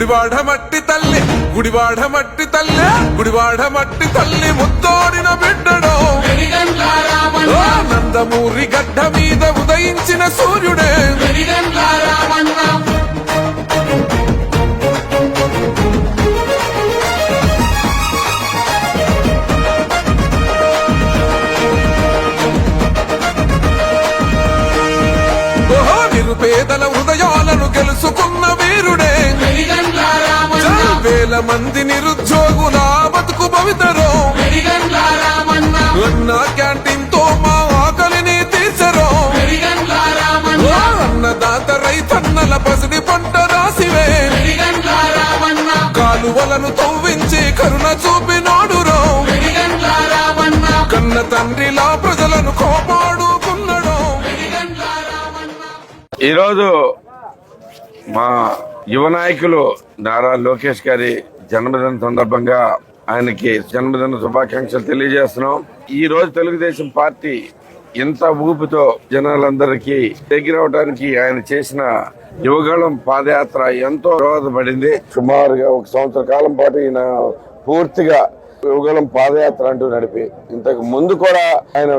గుడివాడ మట్టి తల్లి గుడివాడ మట్టి తల్లి గుడివాడ మట్టి తల్లి ముత్తోడిన బిడ్డడో. నందమూరి గడ్డ మీద ఉదయించిన సూర్యుడే. పేదల నిరుపేదల హృదయాలను గెలుచుకున్న వీరుడే. వేల మంది నిరుద్యోగుల బతుకు భవితరో అన్న క్యాంటీన్తో మా ఆకలిని తీర్చరో అన్నదాత రైతన్నల పసిడి పంట రాసివే. కాలువలను తవ్వించి కరుణ చూపినోడురో కన్న తండ్రిలా ప్రజలను కోపాడుకున్నడో. ఈరోజు మా యువ నాయకులు నారా లోకేష్ గారి జన్మదిన సందర్భంగా ఆయనకి జన్మదిన శుభాకాంక్షలు తెలియజేస్తున్నాం. ఈ రోజు తెలుగుదేశం పార్టీ ఇంత ఊపితో జనాలందరికీ దగ్గరవడానికి ఆయన చేసిన యువగళం పాదయాత్ర ఎంతో దోహదపడింది సుమారుగా ఒక సంవత్సర కాలం పాటు ఈయన పూర్తిగా యువగలం పాదయాత్ర అంటూ నడిపి ఇంతకు ముందు కూడా ఆయన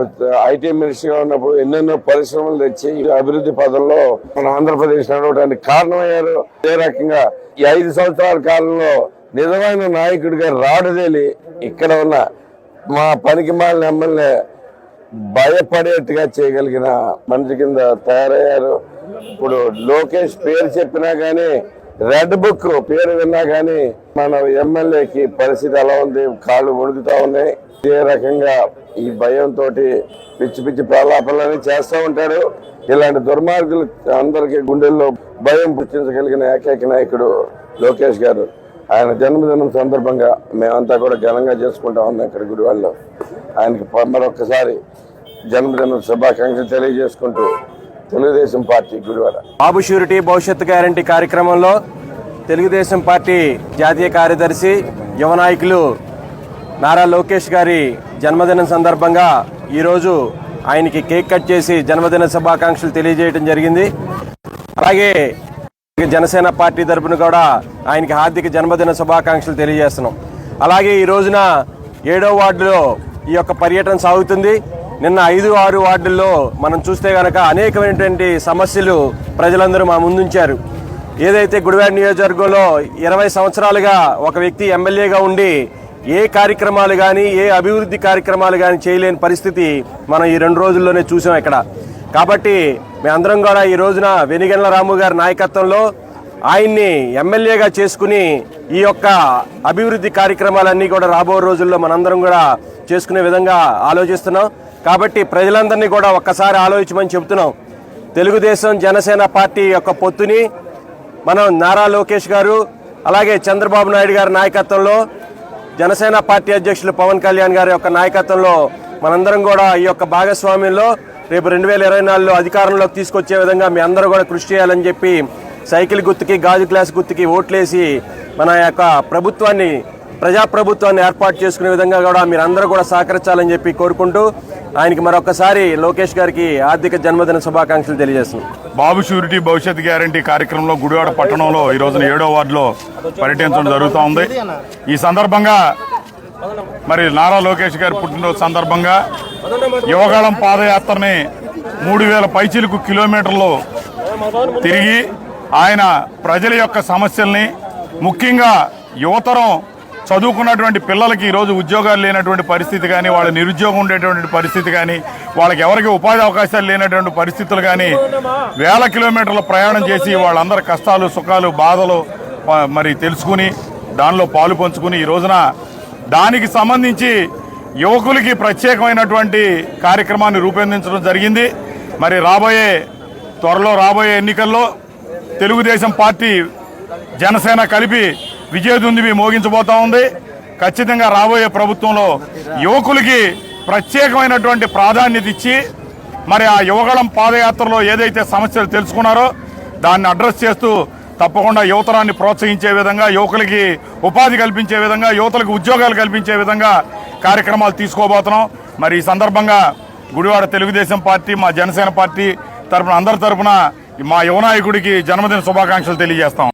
ఐటీ మినిస్టర్గా ఉన్నప్పుడు ఎన్నెన్నో పరిశ్రమలు తెచ్చి అభివృద్ధి పదంలో మన ఆంధ్రప్రదేశ్ నడవడానికి కారణమయ్యారు. అదే రకంగా ఈ ఐదు సంవత్సరాల కాలంలో నిజమైన నాయకుడిగా రాడుదేలి ఇక్కడ ఉన్న మా పనికి మాలిన ఎమ్మెల్యే భయపడేట్టుగా చేయగలిగిన మనిషి కింద తయారయ్యారు. ఇప్పుడు లోకేష్ పేరు చెప్పినా కానీ రెడ్ బుక్ పేరు విన్నా కానీ మన ఎమ్మెల్యేకి పరిస్థితి ఎలా ఉంది? కాళ్ళు వణుకుతా ఉన్నాయి. ఏ రకంగా ఈ భయంతో పిచ్చి పిచ్చి ప్రలాపాలని చేస్తూ ఉంటాడు. ఇలాంటి దుర్మార్గులు అందరికి గుండెల్లో భయం పుట్టించగలిగిన ఏకైక నాయకుడు లోకేష్ గారు. ఆయన జన్మదినం సందర్భంగా మేమంతా కూడా ఘనంగా చేసుకుంటా ఉన్నాం ఇక్కడ గుడివాడలో. ఆయనకి ప- మరొక్కసారి జన్మదిన శుభాకాంక్షలు తెలియజేసుకుంటూ తెలుగుదేశం పార్టీ గుడివాడ బాబు షూరిటీ భవిష్యత్తు గ్యారంటీ కార్యక్రమంలో తెలుగుదేశం పార్టీ జాతీయ కార్యదర్శి యువ నాయకులు నారా లోకేష్ గారి జన్మదినం సందర్భంగా ఈరోజు ఆయనకి కేక్ కట్ చేసి జన్మదిన శుభాకాంక్షలు తెలియజేయడం జరిగింది. అలాగే జనసేన పార్టీ తరపున కూడా ఆయనకి హార్దిక జన్మదిన శుభాకాంక్షలు తెలియజేస్తున్నాం. అలాగే ఈ రోజున ఏడో వార్డులో ఈ యొక్క పర్యటన సాగుతుంది. నిన్న ఐదు ఆరు వార్డుల్లో మనం చూస్తే కనుక అనేకమైనటువంటి సమస్యలు ప్రజలందరూ మా ముందుంచారు. ఏదైతే గుడివాడ నియోజకవర్గంలో ఇరవై సంవత్సరాలుగా ఒక వ్యక్తి ఎమ్మెల్యేగా ఉండి ఏ కార్యక్రమాలు కానీ ఏ అభివృద్ధి కార్యక్రమాలు కానీ చేయలేని పరిస్థితి మనం ఈ రెండు రోజుల్లోనే చూసాం ఇక్కడ. కాబట్టి మేమందరం కూడా ఈ రోజున వెనిగండ్ల రాము గారి నాయకత్వంలో ఆయన్ని ఎమ్మెల్యేగా చేసుకుని ఈ యొక్క అభివృద్ధి కార్యక్రమాలన్నీ కూడా రాబో రోజుల్లో మనందరం కూడా చేసుకునే విధంగా ఆలోచిస్తున్నాం. కాబట్టి ప్రజలందరినీ కూడా ఒక్కసారి ఆలోచించమని చెబుతున్నాం. తెలుగుదేశం జనసేన పార్టీ యొక్క పొత్తుని మనం నారా లోకేష్ గారు అలాగే చంద్రబాబు నాయుడు గారి నాయకత్వంలో జనసేన పార్టీ అధ్యక్షులు పవన్ కళ్యాణ్ గారి యొక్క నాయకత్వంలో మనందరం కూడా ఈ యొక్క భాగస్వామ్యంలో రేపు రెండు వేల ఇరవై నాలుగులో అధికారంలోకి తీసుకొచ్చే విధంగా మీ అందరూ కూడా కృషి చేయాలని చెప్పి సైకిల్ గుర్తుకి గాజు గ్లాస్ గుర్తుకి ఓట్లేసి మన యొక్క ప్రభుత్వాన్ని ప్రజాప్రభుత్వాన్ని ఏర్పాటు చేసుకునే విధంగా కూడా మీరు అందరూ కూడా సహకరించాలని చెప్పి కోరుకుంటూ ఆయనకి మరొకసారి లోకేష్ గారికి ఆర్థిక జన్మదిన శుభాకాంక్షలు తెలియజేస్తున్నాం. బాబు షూరిటీ భవిష్యత్ గ్యారంటీ కార్యక్రమంలో గుడివాడ పట్టణంలో ఈ రోజున ఏడో వార్డులో పర్యటించడం జరుగుతూ ఉంది. ఈ సందర్భంగా మరి నారా లోకేష్ గారి పుట్టినరోజు సందర్భంగా యువగాళం పాదయాత్రని మూడు వేల పైచిలకు కిలోమీటర్లు తిరిగి ఆయన ప్రజల యొక్క సమస్యల్ని ముఖ్యంగా యువతరం చదువుకున్నటువంటి పిల్లలకి ఈరోజు ఉద్యోగాలు లేనటువంటి పరిస్థితి కానీ వాళ్ళ నిరుద్యోగం ఉండేటువంటి పరిస్థితి కానీ వాళ్ళకి ఎవరికి ఉపాధి అవకాశాలు లేనటువంటి పరిస్థితులు కానీ వేల కిలోమీటర్ల ప్రయాణం చేసి వాళ్ళందరి కష్టాలు సుఖాలు బాధలు మరి తెలుసుకుని దానిలో పాలు పంచుకుని ఈ రోజున దానికి సంబంధించి యువకులకి ప్రత్యేకమైనటువంటి కార్యక్రమాన్ని రూపొందించడం జరిగింది. మరి రాబోయే త్వరలో రాబోయే ఎన్నికల్లో తెలుగుదేశం పార్టీ జనసేన కలిపి విజయదుందుబి మోగించబోతా ఉంది. ఖచ్చితంగా రాబోయే ప్రభుత్వంలో యువకులకి ప్రత్యేకమైనటువంటి ప్రాధాన్యత ఇచ్చి మరి ఆ యువగళం పాదయాత్రలో ఏదైతే సమస్యలు తెలుసుకున్నారో దాన్ని అడ్రస్ చేస్తూ తప్పకుండా యువతరాన్ని ప్రోత్సహించే విధంగా యువకులకి ఉపాధి కల్పించే విధంగా యువతలకు ఉద్యోగాలు కల్పించే విధంగా కార్యక్రమాలు తీసుకోబోతున్నాం. మరి ఈ సందర్భంగా గుడివాడ తెలుగుదేశం పార్టీ మా జనసేన పార్టీ తరపున అందరి తరఫున మా యువనాయకుడికి జన్మదిన శుభాకాంక్షలు తెలియజేస్తాం.